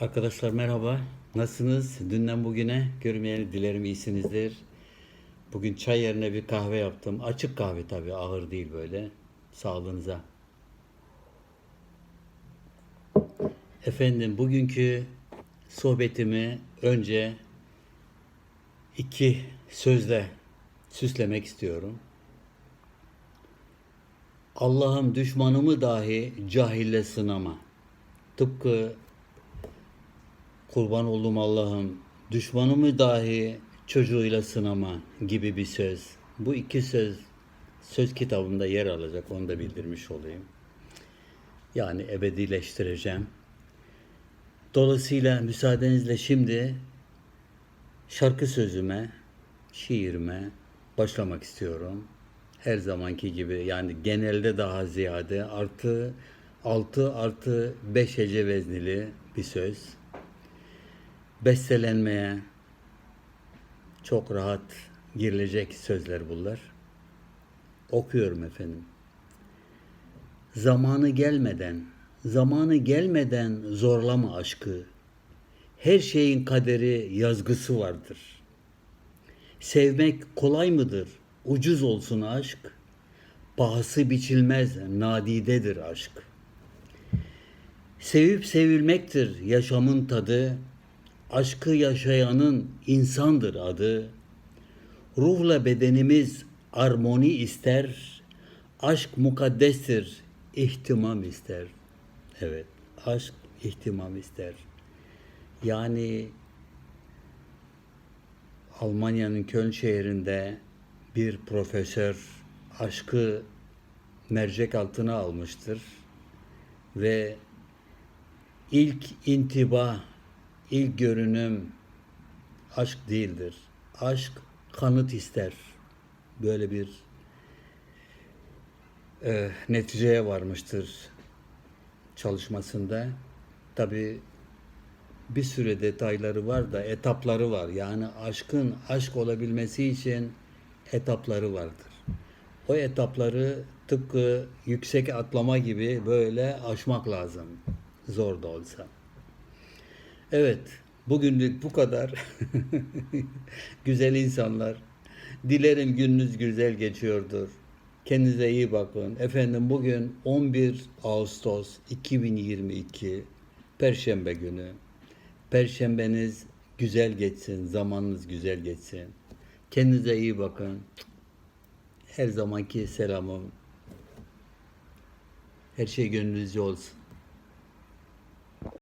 Arkadaşlar merhaba. Nasılsınız? Dünden bugüne görmeyeni dilerim iyisinizdir. Bugün çay yerine bir kahve yaptım. Açık kahve tabii ağır değil böyle. Sağlığınıza. Efendim bugünkü sohbetimi önce iki sözle süslemek istiyorum. Allah'ım düşmanımı dahi cahille sınama. Tıpkı kurban olduğum Allah'ım düşmanımı dahi çocuğuyla sınama gibi bir söz. Bu iki söz söz kitabımda yer alacak onu da bildirmiş olayım. Yani ebedileştireceğim. Dolayısıyla müsaadenizle şimdi şarkı sözüme, şiirime başlamak istiyorum. Her zamanki gibi yani genelde daha ziyade artı 6 artı 5 hece veznili bir söz. Bestelenmeye çok rahat girilecek sözler bunlar. Okuyorum efendim. Zamanı gelmeden, zamanı gelmeden zorlama aşkı. Her şeyin kaderi yazgısı vardır. Sevmek kolay mıdır? Ucuz olsun aşk. Pahası biçilmez, nadidedir aşk. Sevip sevilmektir yaşamın tadı. Aşkı yaşayanın insandır adı. Ruhla bedenimiz armoni ister. Aşk mukaddestir, ihtimam ister. Evet, aşk ihtimam ister. Yani Almanya'nın Köln şehrinde bir profesör aşkı mercek altına almıştır ve ilk intiba, ilk görünüm aşk değildir. Aşk kanıt ister. Böyle bir e, neticeye varmıştır çalışmasında. Tabi bir sürü detayları var da etapları var. Yani aşkın aşk olabilmesi için etapları vardır. O etapları tıpkı yüksek atlama gibi böyle aşmak lazım. Zor da olsa. Evet, bugünlük bu kadar. güzel insanlar. Dilerim gününüz güzel geçiyordur. Kendinize iyi bakın. Efendim bugün 11 Ağustos 2022 Perşembe günü. Perşembeniz güzel geçsin, zamanınız güzel geçsin. Kendinize iyi bakın. Her zamanki selamım. Her şey gönlünüzce olsun.